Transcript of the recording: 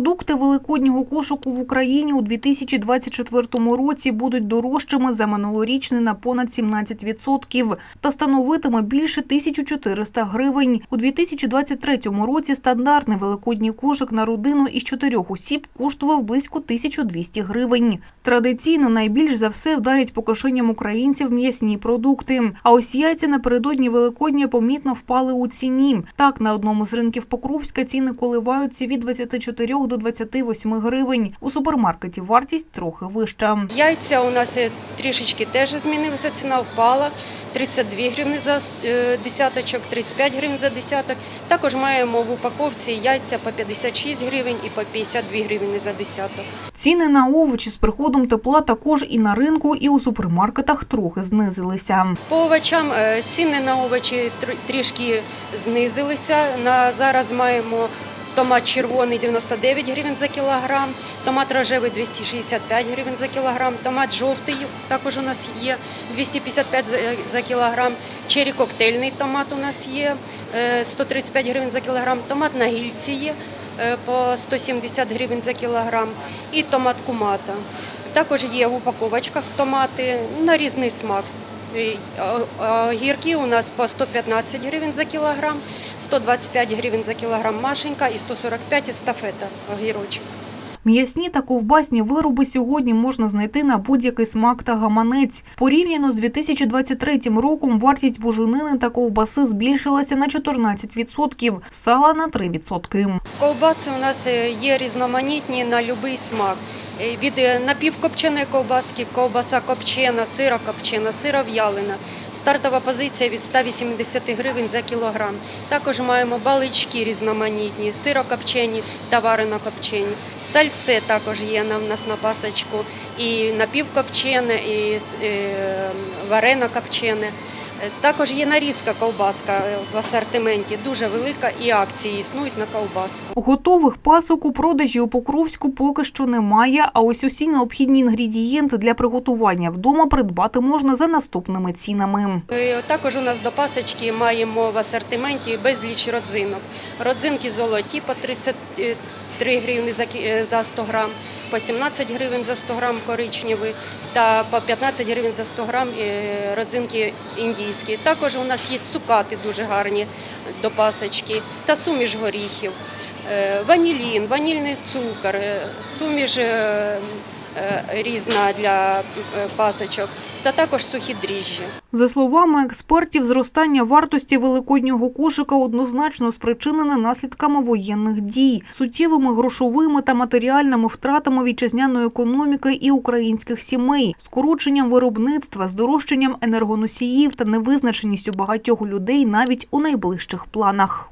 Продукти великоднього кошику в Україні у 2024 році будуть дорожчими за минулорічний на понад 17% та становитиме більше 1400 гривень. У 2023 році стандартний великодній кошик на родину із чотирьох осіб коштував близько 1200 гривень. Традиційно найбільш за все вдарять по кишеням українців м'ясні продукти. А ось яйця напередодні Великодня помітно впали у ціні. Так, на одному з ринків Покровська ціни коливаються від 24 до 28 гривень. У супермаркеті вартість трохи вища. Яйця у нас е, трішечки теж змінилися, ціна впала. 32 гривні за е, десяточок, 35 гривень за десяток. Також маємо в упаковці яйця по 56 гривень і по 52 гривні за десяток. Ціни на овочі з приходом тепла також і на ринку, і у супермаркетах трохи знизилися. По овочам е, ціни на овочі тр- трішки знизилися. На зараз маємо томат червоний 99 гривень за кілограм, томат рожевий 265 гривень за кілограм, томат жовтий також у нас є 255 за- кілограм, чері коктейльний томат у нас є е, 135 гривень за кілограм, томат на гільці є е, по 170 гривень за кілограм і томат кумата. Також є в упаковочках томати на різний смак. Гірки у нас по 115 гривень за кілограм, 125 гривень за кілограм машенька і 145 естафета огірочок. М'ясні та ковбасні вироби сьогодні можна знайти на будь-який смак та гаманець. Порівняно з 2023 роком вартість буженини та ковбаси збільшилася на 14%, сала на 3%. Ковбаси у нас е, є різноманітні на будь-який смак. Е, Від е, напівкопченої ковбаски, ковбаса копчена, сира копчена, сира в'ялена. Стартова позиція від 180 гривень за кілограм. Також маємо балички різноманітні, сирокопчені та варено-копчені. Сальце також є нам нас на пасочку, і напівкопчене, і е, варено-копчене. Також є нарізка ковбаска е, в асортименті, дуже велика, і акції існують на ковбаску. Готових пасок у продажі у Покровську поки що немає, а ось усі необхідні інгредієнти для приготування вдома придбати можна за наступними цінами. Е, Також у нас до пасочки маємо в асортименті безліч родзинок. Родзинки золоті по 33 гривні за кі- е, за 100 грам, по 17 гривень за 100 грам коричневі та по 15 гривень за 100 грам е, родзинки індійські. Також у нас є цукати дуже гарні до пасочки та суміш горіхів. Е, Ванілін, ванільний цукор, е, суміш різна для е, пасочок та також сухі дріжджі. За словами експертів, зростання вартості великоднього кошика однозначно спричинене наслідками воєнних дій, суттєвими грошовими та матеріальними втратами вітчизняної економіки і українських сімей, скороченням виробництва, здорожчанням енергоносіїв та невизначеністю багатьох людей навіть у найближчих планах.